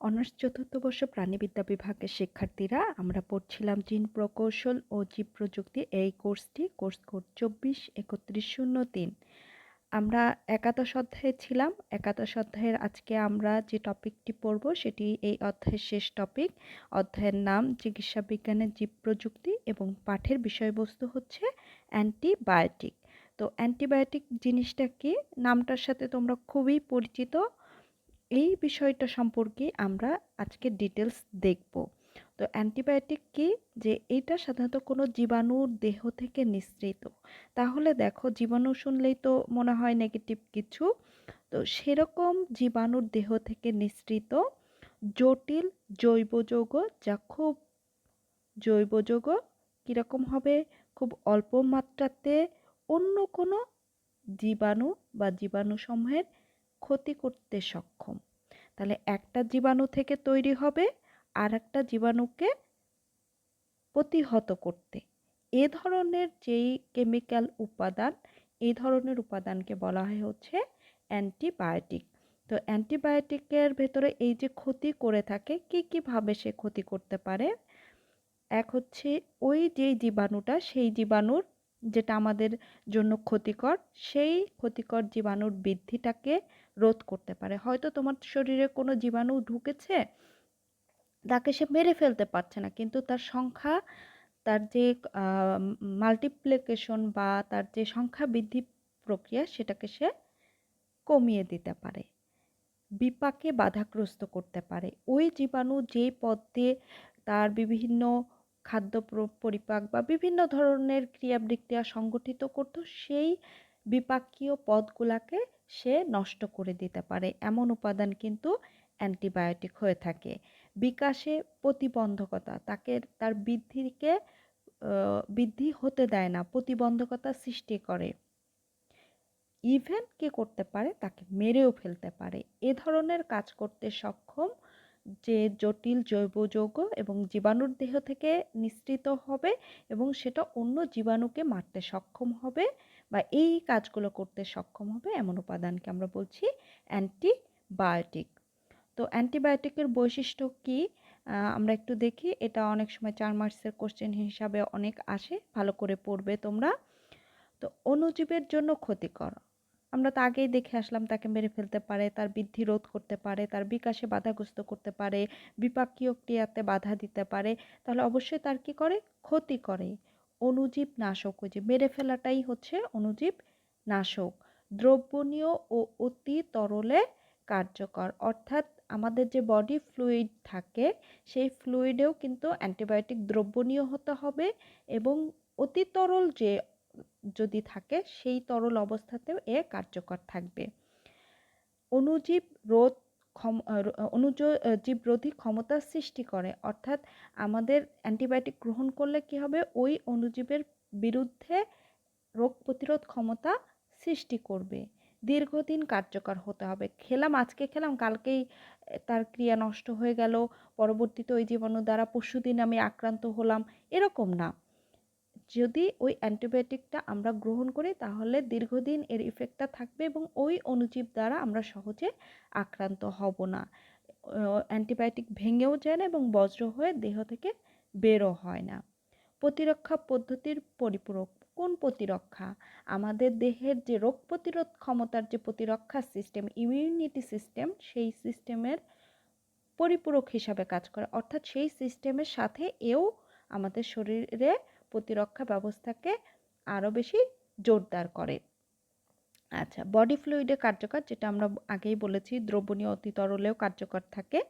Honours চতুর্থ বর্ষ প্রাণীবিদ্যা বিভাগের শিক্ষার্থীরা, আমরা পড়ছিলাম জিন প্রকৌশল ও জীব প্রযুক্তি এই কোর্সটি, কোর্স কোড চব্বিশ, একত্রিশ শূন্য তিন। আমরা একাদশ অধ্যায়ে ছিলাম। একাদশ অধ্যায়ের আজকে আমরা যে টপিকটি পড়ব, সেটি এই অধ্যায়ের শেষ টপিক। অধ্যায়ের নাম চিকিৎসা বিজ্ঞানের জীব প্রযুক্তি এবং পাঠের বিষয়বস্তু হচ্ছে অ্যান্টিবায়োটিক। তো অ্যান্টিবায়োটিক জিনিসটা কি? নামটার সাথে তোমরা খুবই পরিচিত। এই বিষয়টা সম্পর্কে আমরা আজকে ডিটেলস দেখব। তো অ্যান্টিবায়োটিক কি? যে এটা সাধারণত কোনো জীবাণুর দেহ থেকে নিঃসৃত। তাহলে দেখো, জীবাণু শুনলেই তো মনে হয় নেগেটিভ কিছু। তো সেরকম জীবাণুর দেহ থেকে নিঃসৃত জটিল জৈব যৌগ, যা খুব জৈব যৌগ, কীরকম হবে? খুব অল্প মাত্রাতে অন্য কোনো জীবাণু বা জীবাণুসমূহের ক্ষতি করতে সক্ষম। তাহলে একটা জীবাণু থেকে তৈরি হবে আর একটা জীবাণুকে প্রতিহত করতে। এ ধরনের যেই কেমিক্যাল উপাদান এই ধরনের উপাদানকে বলা হয় হচ্ছে অ্যান্টিবায়োটিক। তো অ্যান্টিবায়োটিকের ভেতরে এই যে ক্ষতি করে থাকে, কী কীভাবে সে ক্ষতি করতে পারে? এক হচ্ছে ওই যেই জীবাণুটা, সেই জীবাণুর যেটা আমাদের জন্য ক্ষতিকর, সেই ক্ষতিকর জীবাণুর বৃদ্ধিটাকে রোধ করতে পারে। হয়তো তোমার শরীরে কোনো জীবাণু ঢুকেছে, তাকে সে মেরে ফেলতে পারছে না। কিন্তু তার সংখ্যা, তার যে মাল্টিপ্লিকেশন বা তার যে সংখ্যা বৃদ্ধি প্রক্রিয়া, সেটাকে সে কমিয়ে দিতে পারে। বিপাকে বাধাগ্রস্ত করতে পারে। ওই জীবাণু যেই পথ তার বিভিন্ন খাদ্য পরিপাক বা বিভিন্ন ধরনের ক্রিয়া বিক্রিয়া সংগঠিত করত, সেই বিপাকীয় পদগুলাকে সে নষ্ট করে দিতে পারে। এমন উপাদান কিন্তু অ্যান্টিবায়োটিক হয়ে থাকে। বিকাশে প্রতিবন্ধকতা, তাকে, তার বৃদ্ধিকে বৃদ্ধি হতে দেয় না, প্রতিবন্ধকতা সৃষ্টি করে। ইভেন কে করতে পারে? তাকে মেরেও ফেলতে পারে। এ ধরনের কাজ করতে সক্ষম যে জটিল জৈব যৌগ এবং জীবাণুর দেহ থেকে নিঃসৃত হবে এবং সেটা অন্য জীবাণুকে মারতে সক্ষম হবে বা এই কাজগুলো করতে সক্ষম হবে এমন উপাদানকে আমরা বলছি অ্যান্টিবায়োটিক। তো অ্যান্টিবায়োটিকের বৈশিষ্ট্য কি? আমরা একটু দেখি। এটা অনেক সময় চার মার্কসের কোশ্চেন হিসাবে অনেক আসে। ভালো করে পড়বে তোমরা। তো অণুজীবের জন্য ক্ষতিকর। আমরা তো আগেই দেখে আসলাম তাকে মেরে ফেলতে পারে, তার বৃদ্ধি রোধ করতে পারে, তার বিকাশে বাধাগ্রস্ত করতে পারে, বিপাকীয় ক্রিয়াতে বাধা দিতে পারে। তাহলে অবশ্যই তার কি করে? ক্ষতি করে অণুজীব নাশক ওই যে মেরে ফেলাটাই হচ্ছে অণুজীব নাশক। দ্রবণীয় ও অতি তরলে কার্যকর। অর্থাৎ আমাদের যে বডি ফ্লুইড থাকে, সেই ফ্লুইডেও কিন্তু অ্যান্টিবায়োটিক দ্রবণীয় হতে হবে এবং অতি তরল যে যদি থাকে, সেই তরল অবস্থাতেও এ কার্যকর থাকবে। অণুজীব রোধ ক্ষম জীব রোধী ক্ষমতা সৃষ্টি করে। অর্থাৎ আমাদের অ্যান্টিবায়োটিক গ্রহণ করলে কি হবে? ওই অণুজীবের বিরুদ্ধে রোগ প্রতিরোধ ক্ষমতা সৃষ্টি করবে। দীর্ঘদিন কার্যকর হতে হবে। খেলাম, আজকে খেলাম, কালকেই তার ক্রিয়া নষ্ট হয়ে গেল। পরবর্তীতে ওই জীবাণু দ্বারা পরশুদিন আমি আক্রান্ত হলাম। এরকম না। যদি ওই অ্যান্টিবায়োটিকটা আমরা গ্রহণ করি, তাহলে দীর্ঘদিন এর ইফেক্টটা থাকবে এবং ওই অণুজীব দ্বারা আমরা সহজে আক্রান্ত হব না। অ্যান্টিবায়োটিক ভেঙেও যায় না এবং বজ্র হয়ে দেহ থেকে বেরো হয় না। প্রতিরক্ষা পদ্ধতির পরিপূরক কোন প্রতিরক্ষা? আমাদের দেহের যে রোগ প্রতিরোধ ক্ষমতার যে প্রতিরক্ষা সিস্টেম ইমিউনিটি সিস্টেম সেই সিস্টেমের পরিপূরক হিসাবে কাজ করে। অর্থাৎ সেই সিস্টেমের সাথে এও আমাদের শরীরে প্রতিরক্ষা ব্যবস্থাকে আরও বেশি জোরদার করে। আচ্ছা বডি ফ্লুইডে কার্যকর, যেটা আমরা আগেই বলেছি, দ্রবণীয় অতি তরলেও কার্যকর থাকে।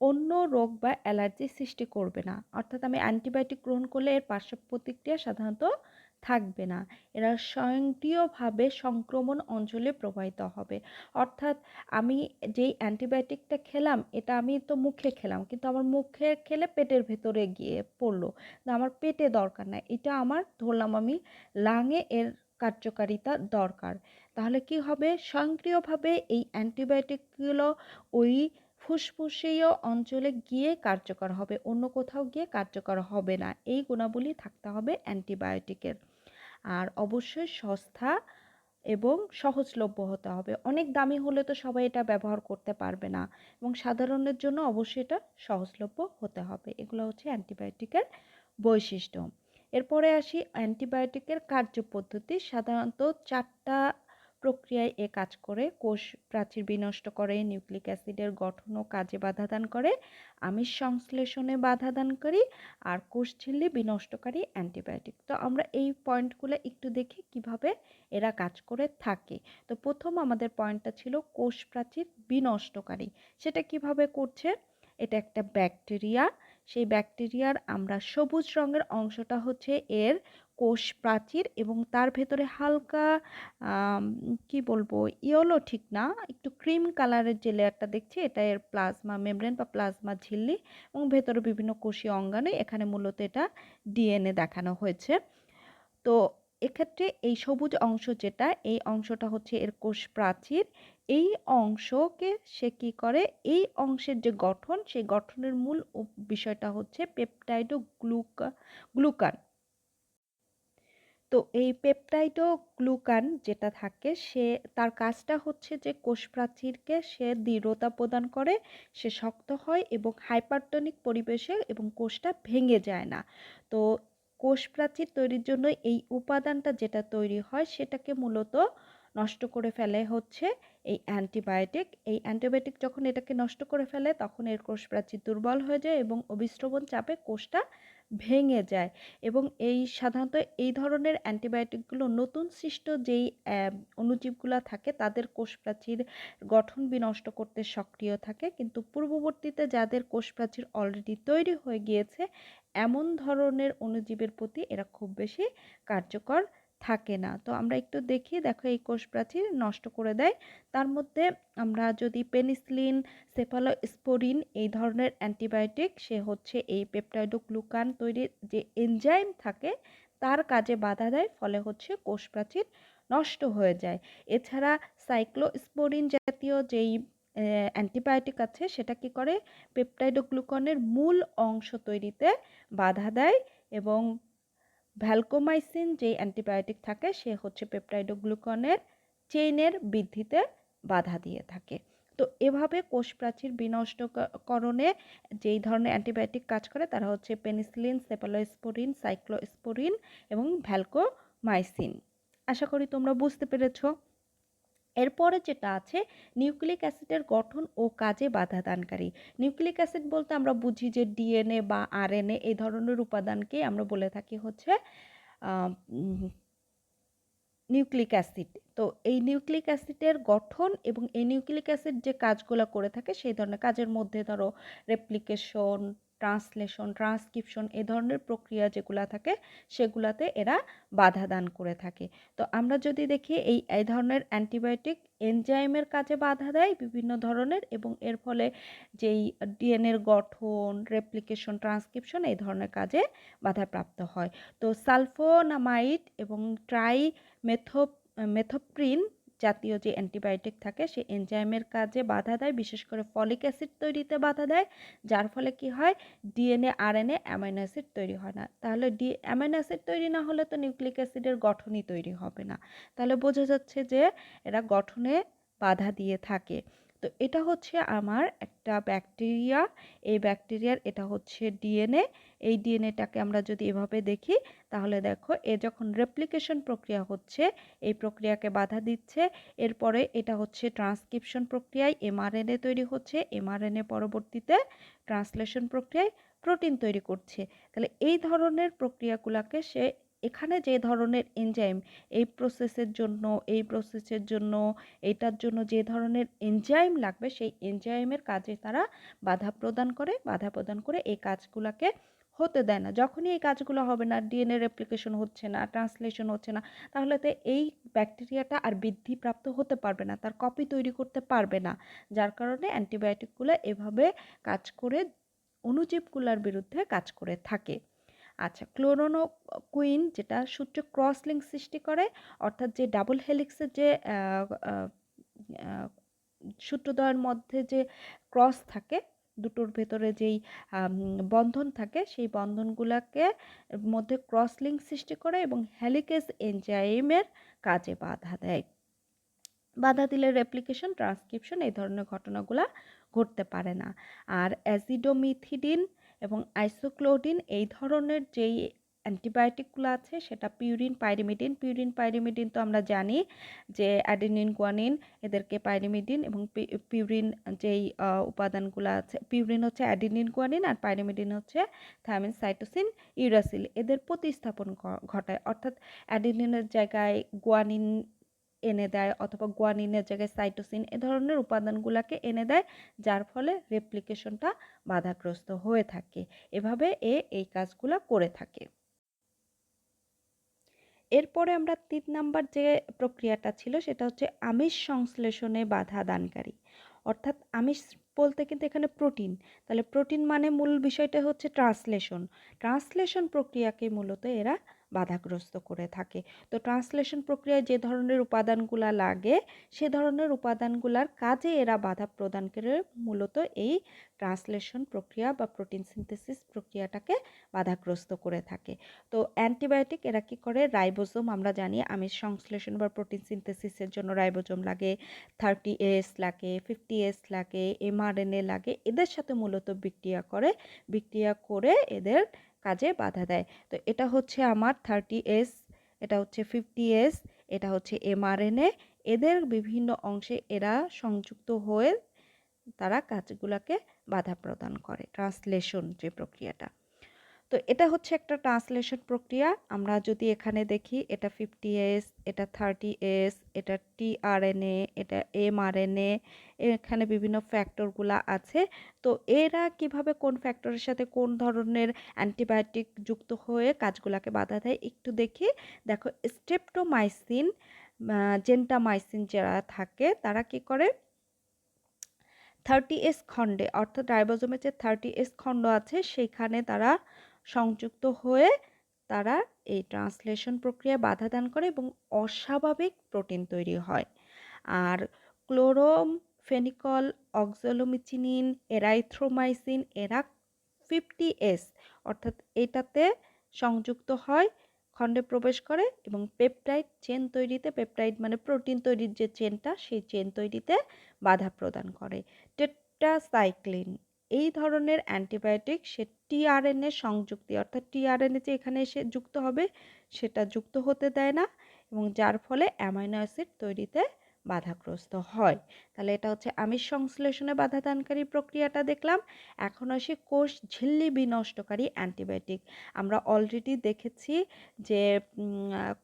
অন্য রোগ বা অ্যালার্জি সৃষ্টি করবে না। অর্থাৎ আমি অ্যান্টিবায়োটিক গ্রহণ করলে এর পার্শ্ব প্রতিক্রিয়া সাধারণত থাকবে না। এরা স্বয়ংক্রিয়ভাবে সংক্রমণ অঞ্চলে প্রবাহিত হবে। অর্থাৎ আমি যেই অ্যান্টিবায়োটিকটা খেলাম, এটা আমি তো মুখে খেলাম, কিন্তু আমার মুখে খেলে পেটের ভেতরে গিয়ে পড়ল। আমার পেটে দরকার নাই। এটা আমার ধরলাম আমি লাঙে এর কার্যকারিতা দরকার। তাহলে কি হবে? স্বয়ংক্রিয়ভাবে এই অ্যান্টিবায়োটিকগুলো ওই ফুসফুসীয় অঞ্চলে গিয়ে কার্যকর হবে, অন্য কোথাও গিয়ে কার্যকর হবে না। এই গুণাবলী থাকতে হবে অ্যান্টিবায়োটিকের। আর অবশ্যই সস্তা এবং সহজলভ্য হতে হবে। অনেক দামি হলে তো সবাই এটা ব্যবহার করতে পারবে না এবং সাধারণের জন্য অবশ্যই এটা সহজলভ্য হতে হবে। এগুলো হচ্ছে অ্যান্টিবায়োটিকের বৈশিষ্ট্য। এরপরে আসি অ্যান্টিবায়োটিকের কার্যপদ্ধতি সাধারণত চারটা প্রক্রিয়ায় এ কাজ করে, কোষ প্রাচীর বিনষ্ট করে, নিউক্লিক অ্যাসিডের গঠন ও কাজে বাধা দান করে, আমিষ সংশ্লেষণে বাধা দান করি, আর কোষ ঝিল্লি বিনষ্টকারী অ্যান্টিবায়োটিক। তো আমরা এই পয়েন্টগুলো একটু দেখি কীভাবে এরা কাজ করে থাকে। তো প্রথম আমাদের পয়েন্টটা ছিল কোষ প্রাচীর বিনষ্টকারী। সেটা কীভাবে করছে? এটা একটা ব্যাকটেরিয়া। সেই ব্যাকটেরিয়ার আমরা সবুজ রঙের অংশটা হচ্ছে এর কোষ প্রাচীর এবং তার ভেতরে হালকা কি বলব, ইয়েলো ঠিক না, একটু ক্রিম কালারের যে লেয়ারটা দেখছি, এটা এর প্লাজমা মেমব্রেন বা প্লাজমা ঝিল্লি এবং ভেতরে বিভিন্ন কোষীয় অঙ্গাণু, এখানে মূলত এটা ডিএনএ দেখানো হয়েছে। তো এক্ষেত্রে এই সবুজ অংশ যেটা, এই অংশটা হচ্ছে এর কোষ প্রাচীর। এই অংশকে সে কী করে? এই অংশের যে গঠন, সেই গঠনের মূল বিষয়টা হচ্ছে পেপটাইডো গ্লুকা, গ্লুকান। তো এই পেপটাইডো গ্লুকান যেটা থাকে, সে, তার কাজটা হচ্ছে যে কোষ প্রাচীরকে সে দৃঢ়তা প্রদান করে, সে শক্ত হয় এবং হাইপারটনিক পরিবেশে এবং কোষটা ভেঙে যায় না। তো কোষ প্রাচীর তৈরির জন্য এই উপাদানটা যেটা তৈরি হয়, সেটাকে মূলত নষ্ট করে ফেলে হচ্ছে এই অ্যান্টিবায়োটিক। এই অ্যান্টিবায়োটিক যখন এটাকে নষ্ট করে ফেলে, তখন এর কোষ প্রাচীর দুর্বল হয়ে যায় এবং অবিশ্রবণ চাপে কোষটা ভেঙে যায়। এবং এই সাধারণত এই ধরনের অ্যান্টিবায়োটিকগুলো নতুন সৃষ্ট যেই অণুজীবগুলো থাকে, তাদের কোষ প্রাচীর গঠন বিনষ্ট করতে সক্রিয় থাকে। কিন্তু পূর্ববর্তীতে যাদের কোষ প্রাচীর অলরেডি তৈরি হয়ে গিয়েছে, এমন ধরনের অণুজীবের প্রতি এরা খুব বেশি কার্যকর থাকে না। তো আমরা একটু দেখি, দেখো এই কোষ প্রাচীর নষ্ট করে দেয়। তার মধ্যে আমরা যদি পেনিসিলিন, সেফালোস্পোরিন এই ধরনের অ্যান্টিবায়োটিক, সে হচ্ছে এই পেপটাইডোগ্লুকান তৈরির যে এনজাইম থাকে, তার কাজে বাধা দেয়, ফলে হচ্ছে কোষ প্রাচীর নষ্ট হয়ে যায়। এছাড়া সাইক্লোস্পোরিন জাতীয় যেই অ্যান্টিবায়োটিক আছে, সেটা কি করে? পেপটাইডোগ্লুকনের মূল অংশ তৈরিতে বাধা দেয় এবং ভ্যালকোমাইসিন যে অ্যান্টিবায়োটিক থাকে, সে হচ্ছে পেপটাইডোগ্লুকনের চেইনের বৃদ্ধিতে বাধা দিয়ে থাকে। তো এভাবে কোষ প্রাচীর বিনষ্টকরণে যেই ধরনের অ্যান্টিবায়োটিক কাজ করে, তারা হচ্ছে পেনিসিলিন সেপালোস্পোরিন সাইক্লোস্পোরিন এবং ভ্যালকোমাইসিন আশা করি তোমরা বুঝতে পেরেছ। এরপরে যেটা আছে, নিউক্লিক অ্যাসিডের গঠন ও কাজে বাধা দানকারী। নিউক্লিক অ্যাসিড বলতে আমরা বুঝি যে ডিএনএ বা আরএনএ এই ধরনের উপাদানকে আমরা বলে থাকি হচ্ছে নিউক্লিক অ্যাসিড। তো এই নিউক্লিক অ্যাসিডের গঠন এবং এই নিউক্লিক অ্যাসিড যে কাজগুলো করে থাকে, সেই ধরনের কাজের মধ্যে ধরো রেপ্লিকেশন ট্রান্সলেশন, ট্রান্সক্রিপশন এ ধরনের প্রক্রিয়া যেগুলো থাকে, সেগুলাতে এরা বাধা দান করে থাকে। তো আমরা যদি দেখি এই এই ধরনের অ্যান্টিবায়োটিক এনজাইমের কাজে বাধা দেয় বিভিন্ন ধরনের এবং এর ফলে যেই ডিএনএর গঠন, রেপ্লিকেশন, ট্রান্সক্রিপশন এই ধরনের কাজে বাধাপ্রাপ্ত হয়। তো সালফোনামাইড এবং ট্রাই মেথো মেথোপ্রিন জাতীয় যে অ্যান্টিবায়োটিক থাকে, সে এনজাইমের কাজে বাধা দেয়, বিশেষ করে ফলিক অ্যাসিড তৈরিতে বাধা দেয়, যার ফলে কি হয়? ডিএনএ, আরএনএ, অ্যামাইনো অ্যাসিড তৈরি হয় না। তাহলে ডি, অ্যামাইনো অ্যাসিড তৈরি না হলে তো নিউক্লিক অ্যাসিডের গঠনই তৈরি হবে না। তাহলে বোঝা যাচ্ছে যে এরা গঠনে বাধা দিয়ে থাকে। তো এটা হচ্ছে আমার একটা ব্যাকটেরিয়া এই ব্যাকটেরিয়ার এটা হচ্ছে ডিএনএ এই ডিএনএটাকে আমরা যদি এভাবে দেখি, তাহলে দেখো এ যখন রেপ্লিকেশন প্রক্রিয়া হচ্ছে, এই প্রক্রিয়াকে বাধা দিচ্ছে, এরপরে এটা হচ্ছে ট্রান্সক্রিপশন প্রক্রিয়ায় এমআরএনএ তৈরি হচ্ছে এমআরএনএ পরবর্তীতে ট্রান্সলেশন প্রক্রিয়ায় প্রোটিন তৈরি করছে। তাহলে এই ধরনের প্রক্রিয়াগুলোকে সে এখানে যে ধরনের এনজাইম এই প্রসেসের জন্য, এই প্রসেসের জন্য এইটার জন্য যে ধরনের এনজাইম লাগবে, সেই এনজাইমের কাজে তারা বাধা প্রদান করে, বাধা প্রদান করে এই কাজগুলোকে হতে দেয় না। যখনই এই কাজগুলো হবে না ডিএনএ রেপ্লিকেশন হচ্ছে না ট্রান্সলেশন হচ্ছে না, তাহলে তো এই ব্যাকটেরিয়াটা আর বৃদ্ধিপ্রাপ্ত হতে পারবে না, তার কপি তৈরি করতে পারবে না। যার কারণে অ্যান্টিবায়োটিকগুলো এভাবে কাজ করে, অণুজীবগুলোর বিরুদ্ধে কাজ করে থাকে। আচ্ছা ক্লোরোনো কুইন যেটা সূত্রে ক্রস লিঙ্ক সৃষ্টি করে, অর্থাৎ যে ডাবল হেলিক্সের যে সূত্রদ্বয়ের মধ্যে যে ক্রস থাকে, দুটোর ভেতরে যেই বন্ধন থাকে, সেই বন্ধনগুলোকে মধ্যে ক্রস লিঙ্ক সৃষ্টি করে এবং হেলিকেজ এনজাইমের কাজে বাধা দেয়। বাধা দিলে রেপ্লিকেশন, ট্রান্সক্রিপশন এই ধরনের ঘটনাগুলা ঘটতে পারে না। আর অ্যাসিডোমিথিডিন এবং আইসোক্লোডিন এই ধরনের যেই অ্যান্টিবায়োটিকগুলো আছে, সেটা পিউরিন, পাইরিমিডিন পিউরিন, পাইরিমিডিন তো আমরা জানি যে অ্যাডিনিন, গুয়ানিন, এদেরকে পাইরিমিডিন এবং পিউরিন যেই উপাদানগুলো আছে, পিউরিন হচ্ছে অ্যাডিনিন, গুয়ানিন আর পাইরিমিডিন হচ্ছে থায়ামিন সাইটোসিন ইউরাসিল, এদের প্রতিস্থাপন ঘটায়। অর্থাৎ অ্যাডিনিনের জায়গায় গুয়ানিন এনে দেয় অথবা গুয়ানিনের জায়গায় সাইটোসিন এ ধরনের উপাদানগুলোকে এনে দেয়, যার ফলে রেপ্লিকেশনটা বাধাগ্রস্ত হয়ে থাকে। এভাবে এ এই কাজগুলো করে থাকে। এরপরে আমরা তিন নাম্বার যে প্রক্রিয়াটা ছিল, সেটা হচ্ছে আমিষ সংশ্লেষণে বাধা দানকারী। অর্থাৎ আমিষ বলতে কিন্তু এখানে প্রোটিন তাহলে প্রোটিন মানে মূল বিষয়টা হচ্ছে ট্রান্সলেশন ট্রান্সলেশন প্রক্রিয়াকে মূলত এরা বাধাগ্রস্ত করে থাকে। তো ট্রান্সলেশন প্রক্রিয়ায় যে ধরনের উপাদানগুলা লাগে, সে ধরনের উপাদানগুলার কাজে এরা বাধা প্রদান করে মূলত এই ট্রান্সলেশন প্রক্রিয়া বা প্রোটিন সিনথেসিস প্রক্রিয়াটাকে বাধাগ্রস্ত করে থাকে। তো অ্যান্টিবায়োটিক এরা কী করে? রাইবোজোম আমরা জানি, আমিষ সংশ্লেষণ বা প্রোটিন সিনথেসিসের জন্য রাইবোজোম লাগে, থার্টি এস লাগে, ফিফটি এস লাগে, এমআরএনএ লাগে, এদের সাথে মূলত বিক্রিয়া করে বিক্রিয়া করে এদের কাজে বাধা দেয়। তো এটা হচ্ছে আমার থার্টি এস এটা হচ্ছে ফিফটি এস এটা হচ্ছে এমআরএনএ এদের বিভিন্ন অংশে এরা সংযুক্ত হয়ে তারা কাজগুলোকে বাধা প্রদান করে ট্রান্সলেশন যে প্রক্রিয়াটা। তো এটা হচ্ছে একটা ট্রান্সলেশন প্রক্রিয়া। আমরা যদি এখানে দেখি, এটা ফিফটি এস এটা থার্টি এস এটা টিআরএনএ এটা এমআরএনএ এখানে বিভিন্ন ফ্যাক্টরগুলা আছে। তো এরা কীভাবে কোন ফ্যাক্টরের সাথে কোন ধরনের অ্যান্টিবায়োটিক যুক্ত হয়ে কাজগুলাকে বাধা দেয় একটু দেখি। দেখো স্টেপটোমাইসিন জেন্টামাইসিন যারা থাকে, তারা কি করে? থার্টি এস খণ্ডে, অর্থাৎ রাইবোজোমের যে থার্টি এস খণ্ড আছে, সেইখানে তারা সংযুক্ত হয়ে তারা এই ট্রান্সলেশন প্রক্রিয়ায় বাধা দান করে এবং অস্বাভাবিক প্রোটিন তৈরি হয়। আর ক্লোরোম, ফেনিকল অক্সোলোমিচিনিন এরাইথ্রোমাইসিন, এরা ফিফটি এস অর্থাৎ এটাতে সংযুক্ত হয়, খণ্ডে প্রবেশ করে এবং পেপটাইড চেন তৈরিতে, পেপটাইড মানে প্রোটিন তৈরির যে চেনটা, সেই চেন তৈরিতে বাধা প্রদান করে। টেট্রাসাইক্লিন এই ধরনের অ্যান্টিবায়োটিক সে টিআরএনএ সংযুক্তি, অর্থাৎ টিআরএনএ যে এখানে এসে যুক্ত হবে সেটা যুক্ত হতে দেয় না এবং যার ফলে অ্যামাইনো অ্যাসিড তৈরিতে বাধাগ্রস্ত হয়। তাহলে এটা হচ্ছে আমিষ সংশ্লেষণে বাধাদানকারী প্রক্রিয়াটা দেখলাম। এখন আসি কোষ ঝিল্লি বিনষ্টকারী অ্যান্টিবায়োটিক। আমরা অলরেডি দেখেছি যে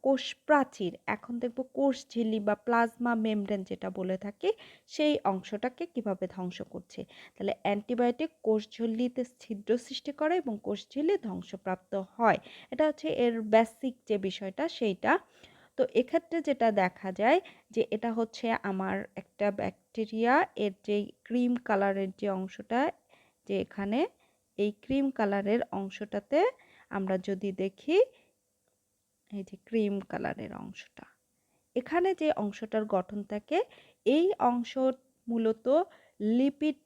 কোষ প্রাচীর, এখন দেখব কোষ ঝিল্লি বা প্লাজমা মেমব্রেন যেটা বলে থাকি, সেই অংশটাকে কীভাবে ধ্বংস করছে। তাহলে অ্যান্টিবায়োটিক কোষ ঝিল্লিতে ছিদ্র সৃষ্টি করে এবং কোষ ঝিল্লি ধ্বংসপ্রাপ্ত হয়। এটা হচ্ছে এর বেসিক যে বিষয়টা, সেইটা। তো এক্ষেত্রে যেটা দেখা যায় যে এটা হচ্ছে আমার একটা ব্যাকটেরিয়া এর যে ক্রিম কালারের যে অংশটা যে এখানে, এই ক্রিম কালারের অংশটাতে আমরা যদি দেখি, এই যে ক্রিম কালারের অংশটা, এখানে যে অংশটার গঠন থাকে, এই অংশ মূলত লিপিড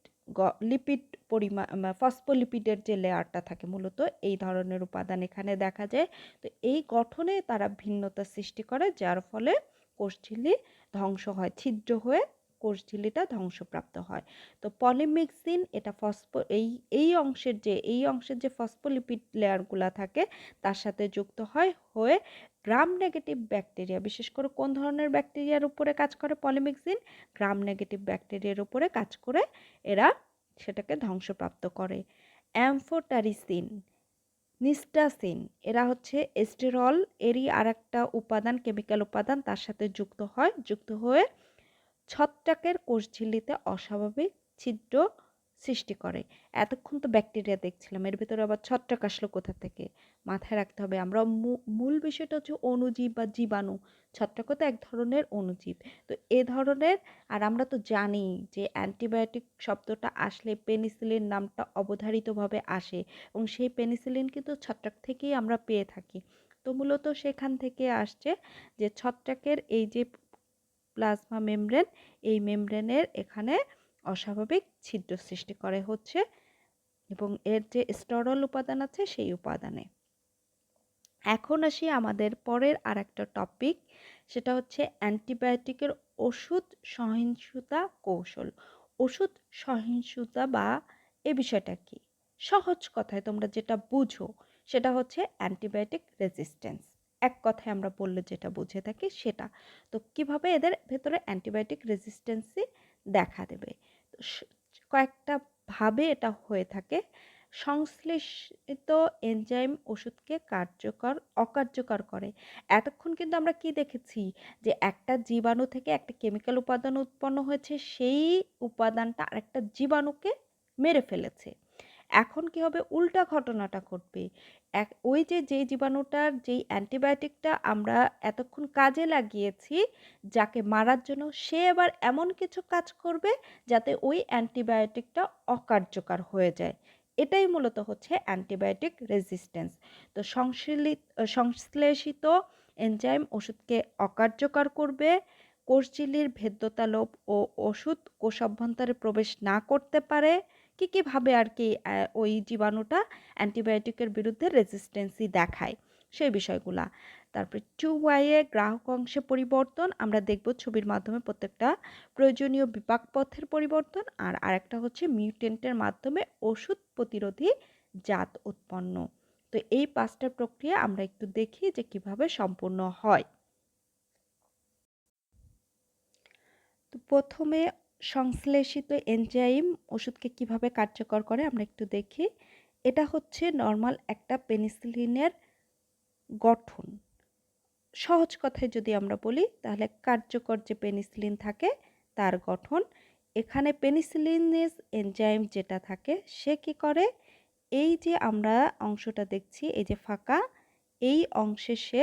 লিপিড পরিমাণ ফসফোলিপিডের যে লেয়ারটা থাকে মূলত, এই ধরনের উপাদান এখানে দেখা যায়। তো এই গঠনে তারা ভিন্নতা সৃষ্টি করে, যার ফলে কোষঝিল্লি ধ্বংস হয়, ছিদ্র হয়ে কোষঝিল্লিটা ধ্বংসপ্রাপ্ত হয়। তো পলিমিক্সিন এটা ফসফো এই এই অংশের যে, এই অংশের যে ফসফোলিপিড লেয়ারগুলো থাকে, তার সাথে যুক্ত হয়, হয়ে গ্রাম নেগেটিভ ব্যাকটেরিয়া বিশেষ করে কোন ধরনের ব্যাকটেরিয়ার উপরে কাজ করে পলিমিক্সিন গ্রাম নেগেটিভ ব্যাকটেরিয়ার উপরে কাজ করে এরা সেটাকে ধ্বংসপ্রাপ্ত করে। অ্যামফোটারিসিন নিস্টাসিন এরা হচ্ছে এস্টেরল এরই আর একটা উপাদান কেমিক্যাল উপাদান, তার সাথে যুক্ত হয়, যুক্ত হয়ে ছত্রাকের কোষঝিল্লিতে অস্বাভাবিক ছিদ্র সৃষ্টি করে। এতক্ষণ তো ব্যাকটেরিয়া দেখছিলাম, এর ভিতরে আবার ছত্রাক আসলো কোথা থেকে? মাথায় রাখতে হবে, আমরা মূল বিষয়টা হচ্ছে অণুজীব বা জীবাণু। ছত্রাকও তো এক ধরনের অণুজীব। তো এ ধরনের, আর আমরা তো জানি যে অ্যান্টিবায়োটিক শব্দটা আসলে পেনিসিলিন নামটা অবধারিতভাবে আসে এবং সেই পেনিসিলিন কিন্তু ছত্রাক থেকেই আমরা পেয়ে থাকি। তো মূলত সেখান থেকে আসছে যে ছত্রাকের এই যে প্লাজমা মেমব্রেন, এই মেমব্রেনের এখানে অস্বাভাবিক ছিদ্র সৃষ্টি করে হচ্ছে এবং এর যে স্টরল উপাদান আছে সেই উপাদানে। এখন আসি আমাদের পরের আর একটা টপিক সেটা হচ্ছে অ্যান্টিবায়োটিকের ওষুধ সহিংসতা কৌশল। ওষুধ সহিংসতা বা এ বিষয়টা কি? সহজ কথায় তোমরা যেটা বুঝো সেটা হচ্ছে অ্যান্টিবায়োটিক রেজিস্ট্যান্স এক কথায় আমরা বললে যেটা বুঝে থাকি সেটা। তো কীভাবে এদের ভেতরে অ্যান্টিবায়োটিক রেজিস্ট্যান্সই দেখা দেবে? কয়েকটা ভাবে এটা হয়ে থাকে। সংশ্লেষিত এনজাইম ওষুধকে কার্যকর, অকার্যকর করে। এতক্ষণ কিন্তু আমরা কি দেখেছি? যে একটা জীবাণু থেকে একটা কেমিক্যাল উপাদান উৎপন্ন হয়েছে, সেই উপাদানটা আরেকটা জীবাণুকে মেরে ফেলেছে। এখন কি হবে? উল্টা ঘটনাটা ঘটবে। এক, ওই যে, যেই জীবাণুটার যেই অ্যান্টিবায়োটিকটা আমরা এতক্ষণ কাজে লাগিয়েছি, যাকে মারার জন্য সে এবার এমন কিছু কাজ করবে যাতে ওই অ্যান্টিবায়োটিকটা অকার্যকর হয়ে যায়। এটাই মূলত হচ্ছে অ্যান্টিবায়োটিক রেজিস্ট্যান্স। তো সংশ্লিত সংশ্লেষিত এনজাইম ওষুধকে অকার্যকর করবে কোষঝিল্লির ভেদ্যতা লোপ ও ওষুধ কোষ অভ্যন্তরে প্রবেশ না করতে পারে কী কীভাবে আর কি ওই জীবাণুটা অ্যান্টিবায়োটিকের বিরুদ্ধে রেজিস্ট্যান্সি দেখায় সেই বিষয়গুলা। তারপরে টু ওয়াইয়ে গ্রাহক অংশে পরিবর্তন, আমরা দেখব ছবির মাধ্যমে প্রত্যেকটা প্রয়োজনীয় বিপাক পথের পরিবর্তন। আর আরেকটা হচ্ছে মিউটেন্টের মাধ্যমে ওষুধ প্রতিরোধী জাত উৎপন্ন। তো এই পাঁচটা প্রক্রিয়া আমরা একটু দেখি যে কীভাবে সম্পূর্ণ হয়। তো প্রথমে সংশ্লেষিত এনজাইম ওষুধকে কীভাবে কার্যকর করে আমরা একটু দেখি। এটা হচ্ছে নর্মাল একটা পেনিসিলিনের গঠন। সহজ কথায় যদি আমরা বলি, তাহলে কার্যকর যে পেনিসিলিন থাকে, তার গঠন। এখানে পেনিসিলিনেস এনজাইম যেটা থাকে, সে কি করে? এই যে আমরা অংশটা দেখছি, এই যে ফাঁকা, এই অংশে সে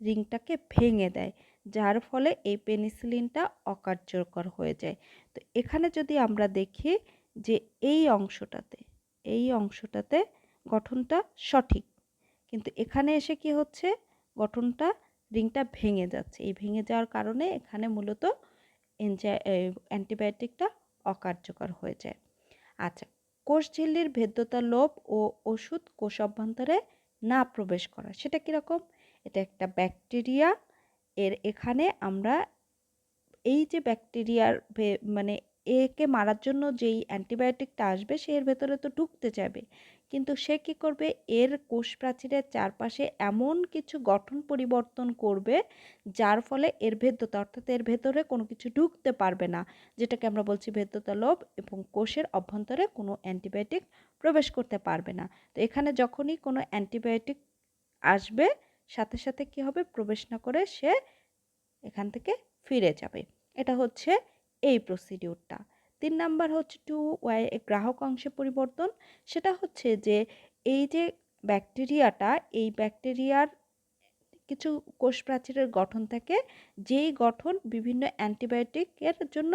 রিংটাকে ভেঙে দেয়, যার ফলে এই পেনিসিলিনটা অকার্যকর হয়ে যায়। তো এখানে যদি আমরা দেখি যে এই অংশটাতে এই অংশটাতে গঠনটা সঠিক। কিন্তু এখানে এসে কি হচ্ছে? গঠনটা রিংটা ভেঙে যাচ্ছে। এই ভেঙে যাওয়ার কারণে এখানে মূলত অ্যান্টিবায়োটিকটা অকার্যকর হয়ে যায়। আচ্ছা কোষ ঝিল্লির ভেদ্যতা লোপ ও ওষুধ কোষ অভ্যন্তরে না প্রবেশ করা, সেটা কীরকম? এটা একটা ব্যাকটেরিয়া। এর এখানে আমরা এই যে ব্যাকটেরিয়ার মানে একে মারার জন্য যেই অ্যান্টিবায়োটিকটা আসবে, সে এর ভেতরে তো ঢুকতে যাবে। কিন্তু সে কী করবে? এর কোষ প্রাচীরের চারপাশে এমন কিছু গঠন পরিবর্তন করবে, যার ফলে এর ভেদ্যতা, অর্থাৎ এর ভেতরে কোনো কিছু ঢুকতে পারবে না, যেটাকে আমরা বলছি ভেদ্যতা লোভ এবং কোষের অভ্যন্তরে কোনো অ্যান্টিবায়োটিক প্রবেশ করতে পারবে না। তো এখানে যখনই কোনো অ্যান্টিবায়োটিক আসবে, সাথে সাথে কি হবে? প্রবেশ না করে সে এখান থেকে ফিরে যাবে। এটা হচ্ছে এই প্রসিডিউরটা তিন নাম্বার হচ্ছে টু ওয়াই গ্রাহক অংশে পরিবর্তন। সেটা হচ্ছে যে এই যে ব্যাকটেরিয়াটা এই ব্যাকটেরিয়ার কিছু কোষ প্রাচীরের গঠন থাকে যেই গঠন বিভিন্ন অ্যান্টিবায়োটিকের জন্য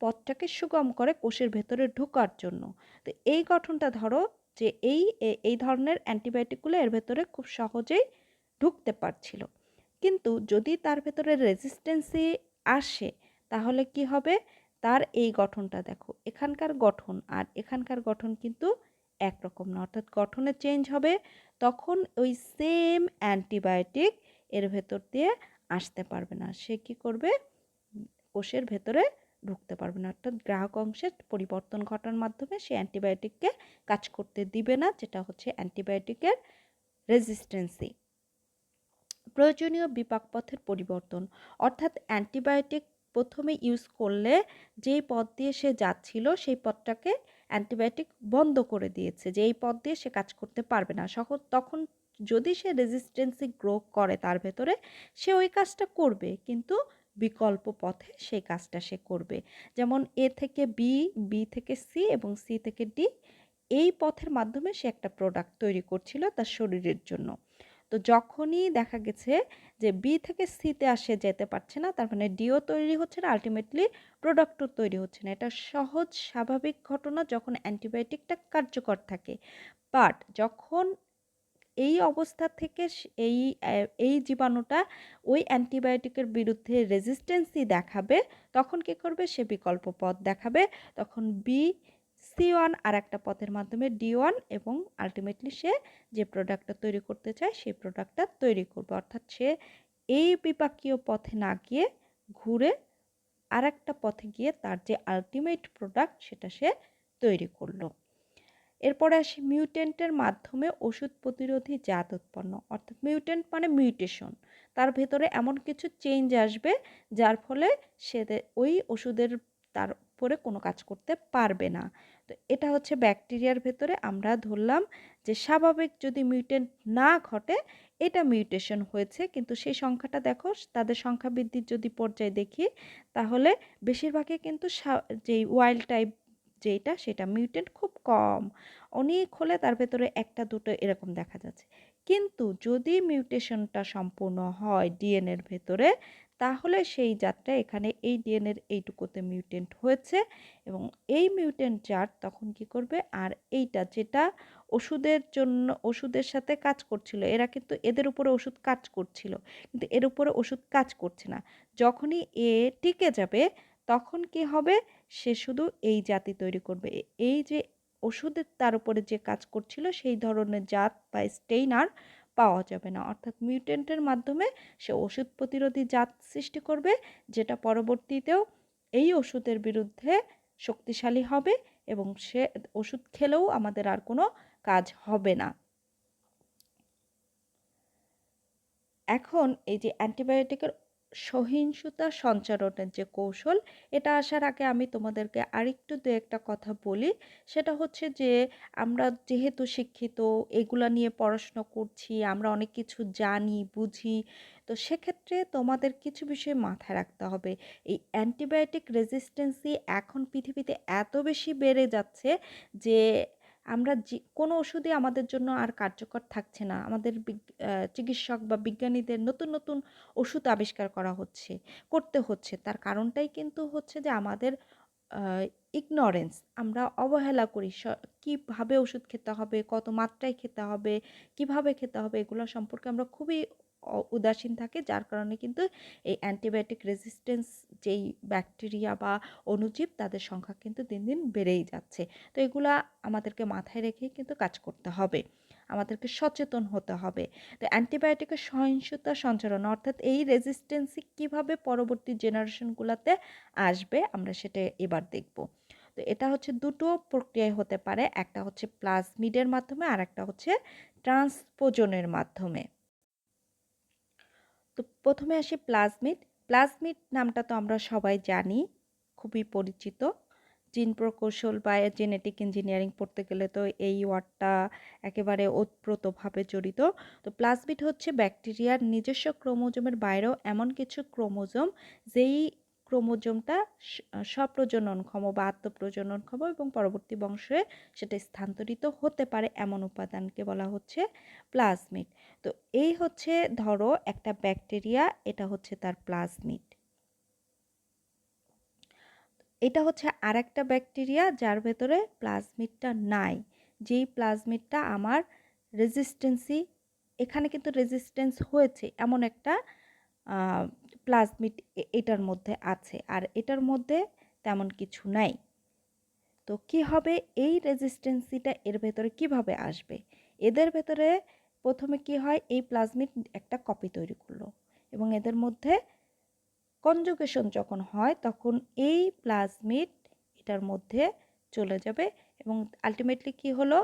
পথটাকে সুগম করে কোষের ভেতরে ঢোকার জন্য। তো এই গঠনটা ধরো যে এই এই ধরনের অ্যান্টিবায়োটিকগুলো এর ভেতরে খুব সহজেই ঢুকতে পারছিল। কিন্তু যদি তার ভেতরে রেজিস্ট্যান্সি আসে, তাহলে কি হবে? তার এই গঠনটা দেখো, এখানকার গঠন আর এখানকার গঠন কিন্তু একরকম না। অর্থাৎ গঠনে চেঞ্জ হবে, তখন ওই সেম অ্যান্টিবায়োটিক এর ভেতর দিয়ে আসতে পারবে না। সে কি করবে? কোষের ভেতরে ঢুকতে পারবে না। অর্থাৎ গ্রাহক অংশের পরিবর্তন ঘটার মাধ্যমে সে অ্যান্টিবায়োটিককে কাজ করতে দিবে না, যেটা হচ্ছে অ্যান্টিবায়োটিকের রেজিস্ট্যান্সি প্রয়োজনীয় বিপাক পথের পরিবর্তন। অর্থাৎ অ্যান্টিবায়োটিক প্রথমে ইউজ করলে যেই পথ দিয়ে সে যাচ্ছিল, সেই পথটাকে অ্যান্টিবায়োটিক বন্ধ করে দিয়েছে। যে এই পথ দিয়ে সে কাজ করতে পারবে না। সহ তখন যদি সে রেজিস্ট্যান্সি গ্রো করে তার ভেতরে, সে ওই কাজটা করবে। কিন্তু বিকল্প পথে সেই কাজটা সে করবে। যেমন এ থেকে বি বি থেকে সি এবং সি থেকে ডি এই পথের মাধ্যমে সে একটা প্রোডাক্ট তৈরি করছিল তার শরীরের জন্য। তো যখনই দেখা গেছে যে বি থেকে সিতে আসে যেতে পারছে না, তার মানে ডিও তৈরি হচ্ছে না আলটিমেটলি প্রোডাক্টও তৈরি হচ্ছে না। এটা সহজ, স্বাভাবিক ঘটনা যখন অ্যান্টিবায়োটিকটা কার্যকর থাকে। বাট যখন এই অবস্থা থেকে এই এই জীবাণুটা ওই অ্যান্টিবায়োটিকের বিরুদ্ধে রেজিস্ট্যান্সই দেখাবে, তখন কী করবে? সে বিকল্প পথ দেখাবে। তখন বি সি ওয়ান আর একটা পথের মাধ্যমে ডি ওয়ান এবং আলটিমেটলি সে যে প্রোডাক্টটা তৈরি করতে চায়, সেই প্রোডাক্টটা তৈরি করবে। অর্থাৎ সে এই বিপাকীয় পথে না গিয়ে ঘুরে আর একটা পথে গিয়ে তার যে আলটিমেট প্রোডাক্ট সেটা সে তৈরি করল। এরপরে আসি মিউটেন্টের মাধ্যমে ওষুধ প্রতিরোধী জাত উৎপন্ন। অর্থাৎ মিউটেন্ট মানে মিউটেশন তার ভেতরে এমন কিছু চেঞ্জ আসবে যার ফলে সে ওই ওষুধের তার উপরে কোনো কাজ করতে পারবে না। তো এটা হচ্ছে ব্যাকটেরিয়ার ভেতরে আমরা ধরলাম যে স্বাভাবিক যদি মিউটেন্ট না ঘটে, এটা মিউটেশন হয়েছে। কিন্তু সেই সংখ্যাটা দেখো, তাদের সংখ্যা বৃদ্ধির যদি পর্যায়ে দেখি, তাহলে বেশিরভাগই কিন্তু যেই ওয়াইল্ড টাইপ যেটা সেটা মিউটেন্ট খুব কম। অনেক হলে তার ভেতরে একটা, দুটো এরকম দেখা যাচ্ছে। কিন্তু যদি মিউটেশনটা সম্পূর্ণ হয় ডিএনএর ভেতরে তাহলে সেই জাতটা এখানে এই ডিএনএর এইটুকুতে মিউটেন্ট হয়েছে এবং এই মিউটেন্ট জাত তখন কি করবে? আর এইটা যেটা ওষুধের জন্য, ওষুধের সাথে কাজ করছিল, এরা কিন্তু এদের উপরে ওষুধ কাজ করছিল, কিন্তু এর উপরে ওষুধ কাজ করছে না। যখনই এ টিকে যাবে, তখন কি হবে? সে শুধু এই জাতি তৈরি করবে। এই যে ওষুধের তার উপরে যে কাজ করছিল, সেই ধরনের জাত বা স্টেইন আর পাওয়া যাবে না। অর্থাৎ মিউটেন্টের মাধ্যমে সে ওষুধ প্রতিরোধী জাত সৃষ্টি করবে, যেটা পরবর্তীতেও এই ওষুধের বিরুদ্ধে শক্তিশালী হবে এবং সে ওষুধ খেলেও আমাদের আর কোনো কাজ হবে না। এখন এই যে অ্যান্টিবায়োটিকের সহিংসতা সঞ্চারণের যে কৌশল, এটা আসার আগে আমি তোমাদেরকে আরেকটু দু একটা কথা বলি। সেটা হচ্ছে যে, আমরা যেহেতু শিক্ষিত, এগুলা নিয়ে পড়াশোনা করছি, আমরা অনেক কিছু জানি, বুঝি, তো সেক্ষেত্রে তোমাদের কিছু বিষয় মাথায় রাখতে হবে। এই অ্যান্টিবায়োটিক রেজিস্ট্যান্সি এখন পৃথিবীতে এত বেশি বেড়ে যাচ্ছে যে আমরা যে, কোনো ওষুধই আমাদের জন্য আর কার্যকর থাকছে না। আমাদের চিকিৎসক বা বিজ্ঞানীদের নতুন নতুন ওষুধ আবিষ্কার করা হচ্ছে, করতে হচ্ছে। তার কারণটাই কিন্তু হচ্ছে যে আমাদের ইগনোরেন্স আমরা অবহেলা করি। কীভাবে ওষুধ খেতে হবে, কত মাত্রায় খেতে হবে, কীভাবে খেতে হবে, এগুলো সম্পর্কে আমরা খুবই উদাসীন থাকে, যার কারণে কিন্তু এই অ্যান্টিবায়োটিক রেজিস্ট্যান্স যেই ব্যাকটেরিয়া বা অণুজীব, তাদের সংখ্যা কিন্তু দিন দিন বেড়েই যাচ্ছে। তো এগুলা আমাদেরকে মাথায় রেখেই কিন্তু কাজ করতে হবে। আমাদেরকে সচেতন হতে হবে। তো অ্যান্টিবায়োটিকের সহিংসতা সঞ্চারণ অর্থাৎ এই রেজিস্ট্যান্সি কীভাবে পরবর্তী জেনারেশনগুলোতে আসবে, আমরা সেটা এবার দেখব। তো এটা হচ্ছে দুটো প্রক্রিয়ায় হতে পারে, একটা হচ্ছে প্লাজমিডের মাধ্যমে আর একটা হচ্ছে ট্রান্সপোজনের মাধ্যমে। তো প্রথমে আসি প্লাজমিড। প্লাজমিড নামটা তো আমরা সবাই জানি, খুবই পরিচিত। জিন প্রকৌশল বা জেনেটিক ইঞ্জিনিয়ারিং পড়তে গেলে তো এই ওয়ার্ডটা একেবারে ওতপ্রোতভাবে জড়িত। তো প্লাজমিড হচ্ছে ব্যাকটেরিয়ার নিজস্ব ক্রোমোজোমের বাইরেও এমন কিছু ক্রোমোজোম যেই ক্রোমোজোমটা স্বপ্রজননক্ষম বা আত্মপ্রজননক্ষম এবং পরবর্তী বংশে সেটা স্থানান্তরিত হতে পারে এমন উপাদানকে বলা হচ্ছে প্লাজমিড। তো এই হচ্ছে ধরো একটা ব্যাকটেরিয়া, এটা হচ্ছে তার প্লাজমিড। এটা হচ্ছে আর একটা ব্যাকটেরিয়া যার ভেতরে প্লাজমিডটা নাই। যেই প্লাজমিডটা আমার রেজিস্টেন্সি এখানে কিন্তু রেজিস্ট্যান্স হয়েছে এমন একটা প্লাজমিড এটার মধ্যে আছে। আর এটার মধ্যে তেমন কিছু নাই। তো কি হবে? এই রেজিস্ট্যান্সিটা এর ভেতরে কীভাবে আসবে? এদের ভেতরে প্রথমে কি হয়? এই প্লাজমিড একটা কপি তৈরি করল। এবং এদের মধ্যে কনজুগেশন যখন হয়, তখন এই প্লাজমিড এটার মধ্যে চলে যাবে। এবং আলটিমেটলি কি হলো?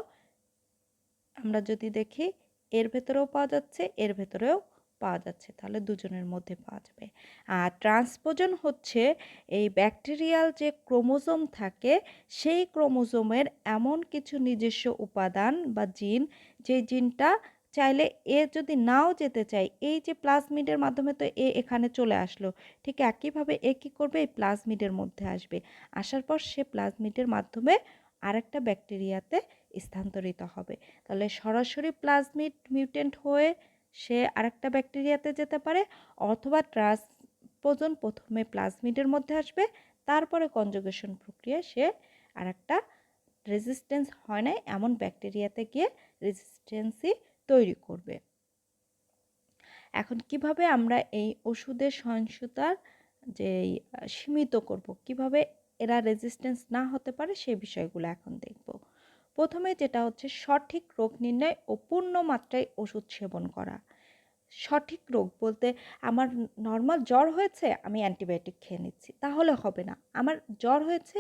আমরা যদি দেখি, এর ভেতরেও পাওয়া যাচ্ছে, এর ভেতরেও পাওয়া যাচ্ছে, তাহলে দুজনের মধ্যে পাওয়া যাবে। আর ট্রান্সপোজন হচ্ছে এই ব্যাকটেরিয়াল যে ক্রোমোজোম থাকে, সেই ক্রোমোজোমের এমন কিছু নিজস্ব উপাদান বা জিন, যে জিনটা চাইলে এ যদি নাও যেতে চাই এই যে প্লাজমিডের মাধ্যমে তো এ এখানে চলে আসলো, ঠিক একইভাবে এ কী করবে? এই প্লাজমিডের মধ্যে আসবে। আসার পর সে প্লাজমিডের মাধ্যমে আরেকটা ব্যাকটেরিয়াতে স্থানান্তরিত হবে। তাহলে সরাসরি প্লাজমিড মিউটেন্ট হয়ে সে আরেকটা ব্যাকটেরিয়াতে যেতে পারে, অথবা ট্রান্সপোজন প্রথমে প্লাজমিডের মধ্যে আসবে, তারপরে কনজুগেশন প্রক্রিয়া সে আরেকটা রেজিস্ট্যান্স হয় না এমন ব্যাকটেরিয়াতে গিয়ে রেজিস্ট্যান্সই তৈরি করবে। এখন কীভাবে আমরা এই ওষুধের সহিংসতার যে সীমিত করব, কীভাবে এরা রেজিস্ট্যান্স না হতে পারে সেই বিষয়গুলো এখন দেখব। প্রথমে যেটা হচ্ছে সঠিক রোগ নির্ণয় ও পূর্ণ মাত্রায় ওষুধ সেবন করা। সঠিক রোগ বলতে আমার নর্মাল জ্বর হয়েছে, আমি অ্যান্টিবায়োটিক খেয়ে নিচ্ছি, তাহলে হবে না। আমার জ্বর হয়েছে,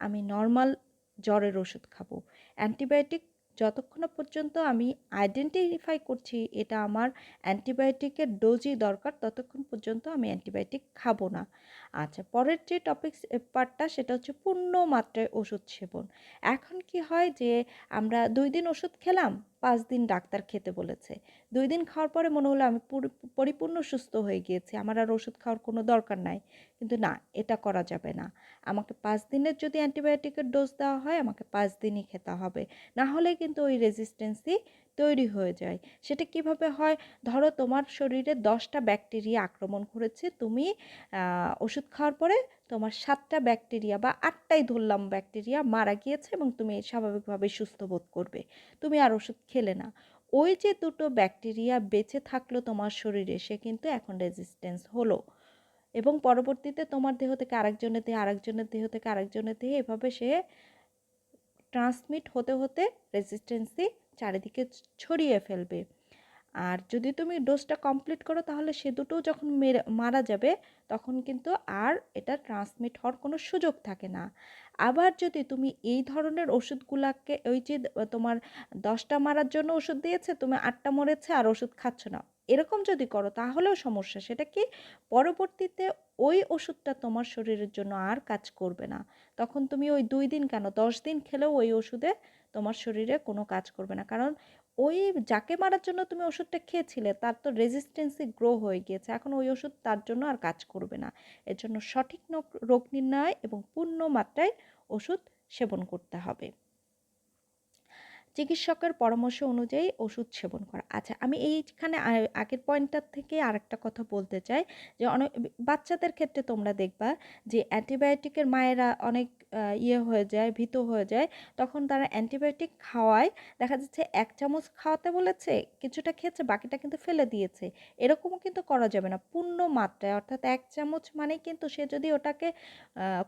আমি নর্মাল জ্বরের ওষুধ খাব। অ্যান্টিবায়োটিক যতক্ষণ পর্যন্ত আমি আইডেন্টিফাই করছি এটা আমার অ্যান্টিবায়োটিকের ডোজই দরকার, ততক্ষণ পর্যন্ত আমি অ্যান্টিবায়োটিক খাব না। আচ্ছা পরের যে টপিক পার্টটা সেটা হচ্ছে পূর্ণ মাত্রায় ওষুধ সেবন। এখন কি হয় যে আমরা দুই দিন ওষুধ খেলাম পাঁচ দিন ডাক্তার খেতে বলেছে। দুই দিন খাওয়ার পরে মনে হলো আমি পরিপূর্ণ সুস্থ হয়ে গিয়েছি, আমার আর ওষুধ খাওয়ার কোনো দরকার নাই। কিন্তু না, এটা করা যাবে না। আমাকে পাঁচ দিনের যদি অ্যান্টিবায়োটিকের ডোজ দেওয়া হয়, আমাকে পাঁচ দিনই খেতে হবে। না হলে কিন্তু ওই রেজিস্ট্যান্সই তৈরি হয়ে যায়। সেটা কীভাবে হয়? ধরো তোমার শরীরে দশটা ব্যাকটেরিয়া আক্রমণ করেছে, তুমি ওষুধ খাওয়ার পরে তোমার সাতটা ব্যাকটেরিয়া বা আটটাই ধরলাম ব্যাকটেরিয়া মারা গিয়েছে এবং তুমি স্বাভাবিকভাবে সুস্থ বোধ করবে। তুমি আর ওষুধ খেলে না। ওই যে দুটো ব্যাকটেরিয়া বেঁচে থাকল তোমার শরীরে, সে কিন্তু এখন রেজিস্ট্যান্স হলো। এবং পরবর্তীতে তোমার দেহ থেকে আরেকজনের দেহে, আরেকজনের দেহ থেকে আরেকজনের দেহে এভাবে সে ট্রান্সমিট হতে হতে রেজিস্ট্যান্সি চারিদিকে ছড়িয়ে ফেলবে। আর যদি তুমি ডোজটা কমপ্লিট করো, তাহলে সে দুটো যখন মারা যাবে, তখন কিন্তু আর এটা ট্রান্সমিট হওয়ার কোনো সুযোগ থাকে না। আবার যদি তুমি এই ধরনের ওষুধগুলাকে, ওই যে তোমার দশটা মারার জন্য ওষুধ দিয়েছে, তুমি আটটা মরেছে আর ওষুধ খাচ্ছ না এরকম যদি করো তাহলেও সমস্যা। সেটা কি? পরবর্তীতে ওই ওষুধটা তোমার শরীরের জন্য আর কাজ করবে না। তখন তুমি ওই দুই দিন কেন? দশ দিন খেলেও ওই ওষুধে তোমার শরীরে কোনো কাজ করবে না। কারণ ওই যাকে মারার জন্য তুমি ওষুধটা খেয়েছিলে, তার তো রেজিস্ট্যান্সি গ্রো হয়ে গিয়েছে। এখন ওই ওষুধ তার জন্য আর কাজ করবে না। এর জন্য সঠিক রোগ নির্ণয় এবং পূর্ণ মাত্রায় ওষুধ সেবন করতে হবে। চিকিৎসকের পরামর্শ অনুযায়ী ওষুধ সেবন করা। আচ্ছা আমি এইখানে আগের পয়েন্টটার থেকে আরেকটা কথা বলতে চাই যে অনেক বাচ্চাদের ক্ষেত্রে তোমরা দেখবা যে অ্যান্টিবায়োটিকের মায়েরা অনেক ইয়ে হয়ে যায়, ভীত হয়ে যায়। তখন তারা অ্যান্টিবায়োটিক খাওয়ায়। দেখা যাচ্ছে এক চামচ খাওয়াতে বলেছে, কিছুটা খেয়েছে, বাকিটা কিন্তু ফেলে দিয়েছে। এরকমও কিন্তু করা যাবে না। পূর্ণ মাত্রায়, অর্থাৎ এক চামচ মানে কিন্তু সে যদি ওটাকে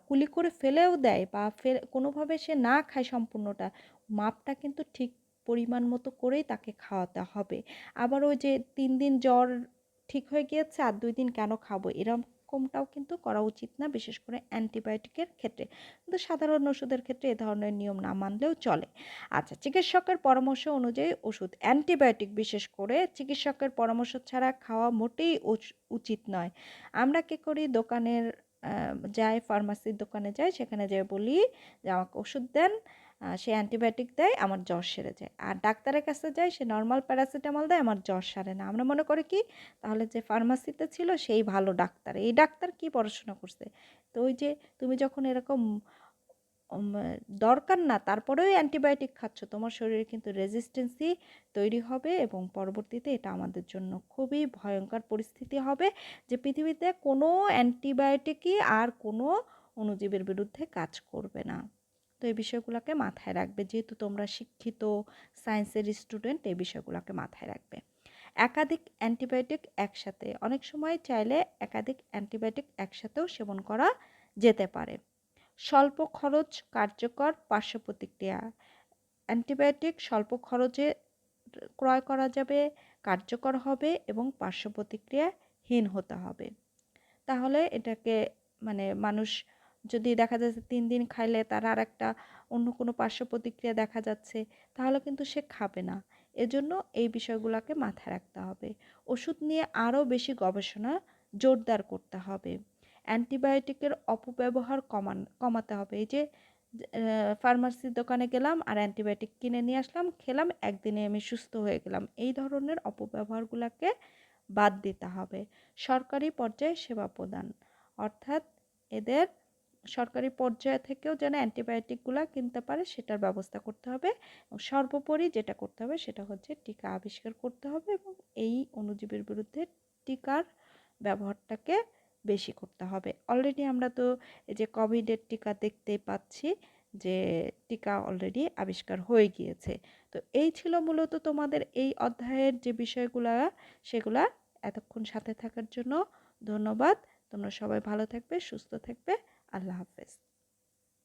কুলি করে ফেলেও দেয় বা ফেলে কোনোভাবে সে না খায় সম্পূর্ণটা মাপটা কিন্তু ঠিক পরিমাণ মতো করেই তাকে খাওয়াতে হবে। আবার ওই যে তিন দিন জ্বর ঠিক হয়ে গিয়েছে, আর দুই দিন কেন খাব? এরকমটাও কিন্তু করা উচিত না, বিশেষ করে অ্যান্টিবায়োটিকের ক্ষেত্রে। কিন্তু সাধারণ ওষুধের ক্ষেত্রে এ ধরনের নিয়ম না মানলেও চলে। আচ্ছা চিকিৎসকের পরামর্শ অনুযায়ী ওষুধ, অ্যান্টিবায়োটিক বিশেষ করে চিকিৎসকের পরামর্শ ছাড়া খাওয়া মোটেই উচিত নয়। আমরা কী করি? দোকানের যাই, ফার্মাসির দোকানে যাই, সেখানে যাই বলি যে, আমাকে ওষুধ দেন। সে অ্যান্টিবায়োটিক দেয়, আমার জ্বর সেরে যায়। আর ডাক্তারের কাছে যাই সে নর্মাল প্যারাসিটামল দেয়, আমার জ্বর সারে না। আমরা মনে করি কি, তাহলে যে ফার্মাসিতে ছিল, সেই ভালো ডাক্তার। এই ডাক্তার কি পড়াশোনা করছে? তো ওই যে তুমি যখন এরকম দরকার না, তারপরেও অ্যান্টিবায়োটিক খাচ্ছ, তোমার শরীরে কিন্তু রেজিস্ট্যান্সই তৈরি হবে এবং পরবর্তীতে এটা আমাদের জন্য খুবই ভয়ঙ্কর পরিস্থিতি হবে যে পৃথিবীতে কোনো অ্যান্টিবায়োটিকই আর কোনো অণুজীবের বিরুদ্ধে কাজ করবে না। তো এই বিষয়গুলোকে মাথায় রাখবে। যেহেতু তোমরা শিক্ষিত সায়েন্সের স্টুডেন্ট এই বিষয়গুলোকে মাথায় রাখবে। একাধিক অ্যান্টিবায়োটিক একসাথে, অনেক সময় চাইলে একাধিক অ্যান্টিবায়োটিক একসাথেও সেবন করা যেতে পারে। স্বল্প খরচ কার্যকর পার্শ্ব প্রতিক্রিয়া অ্যান্টিবায়োটিক স্বল্প খরচে ক্রয় করা যাবে, কার্যকর হবে এবং পার্শ্ব প্রতিক্রিয়াহীন হতে হবে। তাহলে এটাকে মানে মানুষ যদি দেখা যাচ্ছে তিন দিন খাইলে তার আর একটা অন্য কোনো পার্শ্ব প্রতিক্রিয়া দেখা যাচ্ছে, তাহলে কিন্তু সে খাবে না। এজন্য এই বিষয়গুলোকে মাথায় রাখতে হবে। ওষুধ নিয়ে আরও বেশি গবেষণা জোরদার করতে হবে। অ্যান্টিবায়োটিকের অপব্যবহার কমান, কমাতে হবে। এই যে ফার্মাসির দোকানে গেলাম আর অ্যান্টিবায়োটিক কিনে নিয়ে আসলাম, খেলাম, একদিনে আমি সুস্থ হয়ে গেলাম। এই ধরনের অপব্যবহারগুলোকে বাদ দিতে হবে। সরকারি পর্যায়ে সেবা প্রদান। অর্থাৎ এদের সরকারি পর্যায় থেকেও যেন অ্যান্টিবায়োটিকগুলো কিনতে পারে, সেটার ব্যবস্থা করতে হবে। এবং সর্বোপরি যেটা করতে হবে, সেটা হচ্ছে টিকা আবিষ্কার করতে হবে এবং এই অণুজীবের বিরুদ্ধে টিকার ব্যবহারটাকে বেশি করতে হবে। অলরেডি আমরা তো এই যে কোভিডের টিকা দেখতেই পাচ্ছি যে টিকা অলরেডি আবিষ্কার হয়ে গিয়েছে। তো এই ছিল মূলত তোমাদের এই অধ্যায়ের যে বিষয়গুলো, সেগুলা। এতক্ষণ সাথে থাকার জন্য ধন্যবাদ। তোমরা সবাই ভালো থাকবে, সুস্থ থাকবে। আল্লাহ হাফেজ।